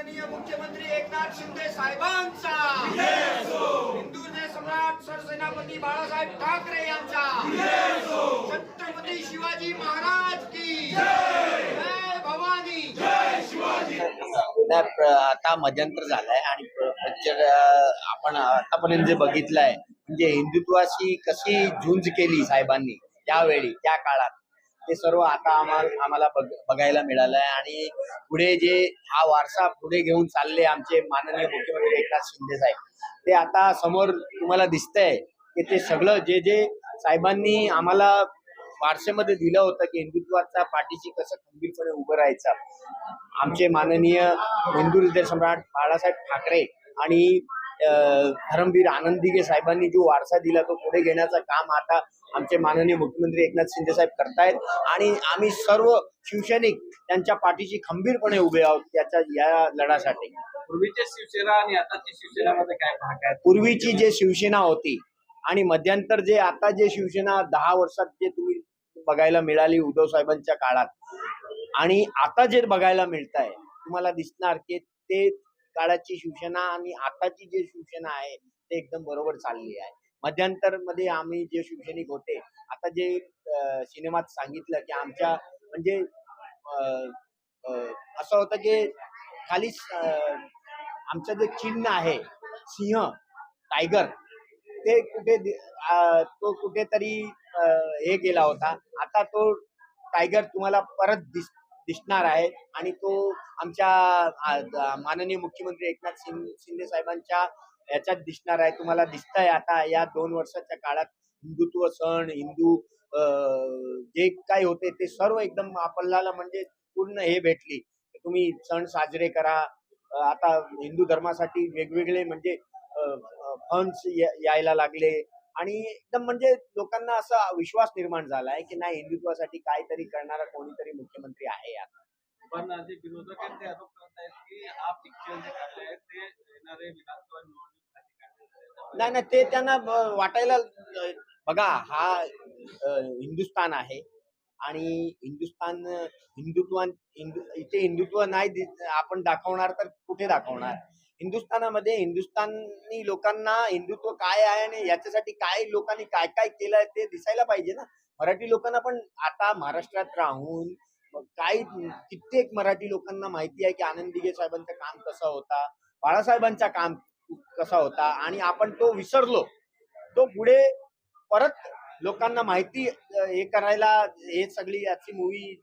माननीय मुख्यमंत्री एकनाथ शिंदे साहेबांचा. हिंदू सम्राट सरसेनापती बाळासाहेब ठाकरे यांचा. छत्रपती शिवाजी महाराज की. जय भवानी. त्या प्र- आता मध्यंतर झालाय आणि आपण आतापर्यंत जे बघितलंय म्हणजे हिंदुत्वाशी कशी झुंज केली साहेबांनी त्यावेळी त्या काळात? ते सर्व आता आम्हाला आम्हाला बघ- बघायला मिळालंय. आणि पुढे जे हा वारसा पुढे घेऊन चालले आमचे माननीय मुख्यमंत्री एकनाथ शिंदे साहेब ते आता समोर तुम्हाला दिसतंय की ते सगळं जे जे साहेबांनी आम्हाला वारसेमध्ये दिलं होतं की हिंदुत्वाचा पाठीशी कसं खंबीरपणे उभं राहायचं. आमचे माननीय हिंदू हृदय सम्राट बाळासाहेब ठाकरे आणि धरमवीर धर्मवीर आनंदीगे साहेबांनी जो वारसा दिला तो पुढे घेण्याचं काम आता आमचे माननीय मुख्यमंत्री एकनाथ शिंदे साहेब करतायत. आणि आम्ही सर्व शिवसैनिक त्यांच्या पाठीशी खंबीरपणे उभे आहोत त्याच्या या लढ्यासाठी पूर्वीची शिवसेना आणि आताची शिवसेनेमध्ये काय फरक आहे? पूर्वीची जे शिवसेना होती आणि मध्यंतर जे आता जे शिवसेना दहा वर्षात जे तुम्ही बघायला मिळाली उद्धव साहेबांच्या काळात आणि आता जे बघायला मिळत आहे तुम्हाला दिसणार की ते काळाची शिवसेना आणि आताची जे शिवसेना आहे ते एकदम बरोबर चालली आहे. मध्यांतरमध्ये आम्ही जे शिवसैनिक होते आता जे सिनेमात सांगितलं की आमच्या म्हणजे असं होतं की खाली आमचं जे चिन्ह आहे सिंह टायगर ते कुठे तो कुठेतरी अं, हे गेला होता. आता तो टायगर तुम्हाला परत दिस दिसणार आहे आणि तो आमच्या माननीय मुख्यमंत्री एकनाथ शिंदे साहेबांच्या याच्यात दिसणार आहे. तुम्हाला दिसतंय आता या दोन वर्षाच्या काळात हिंदुत्व सण हिंदू जे काही होते ते सर्व एकदम आपल्याला म्हणजे पूर्ण हे भेटली. तुम्ही सण साजरे करा. आता हिंदू धर्मासाठी वेगवेगळे म्हणजे फंड्स यायला लागले. आणि एकदम म्हणजे लोकांना असा विश्वास निर्माण झाला आहे की नाही हिंदुत्वासाठी काहीतरी करणारा कोणीतरी मुख्यमंत्री आहे आता. पण विरोधकांचे आरोप करत आहेत की हा पिक्चर जे काढले ते येणारे विधानसभा नाही नाही ते त्यांना वाटायला बघा हा हिंदुस्थान आहे आणि हिंदुस्थान हिंदुत्व हिंदू इथे हिंदुत्व नाही आपण दाखवणार तर कुठे दाखवणार? हिंदुस्थानामध्ये हिंदुस्थानी लोकांना हिंदुत्व काय आहे आणि याच्यासाठी काय लोकांनी काय काय केलंय ते दिसायला पाहिजे ना? मराठी लोकांना पण आता महाराष्ट्रात राहून काही कित्येक मराठी लोकांना माहिती आहे की आनंद दिघे साहेबांचं काम कसं होता बाळासाहेबांचा काम कसा होता आणि आपण तो विसरलो तो पुढे परत लोकांना माहिती हे करायला हे सगळी याची मूवी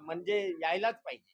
म्हणजे यायलाच पाहिजे.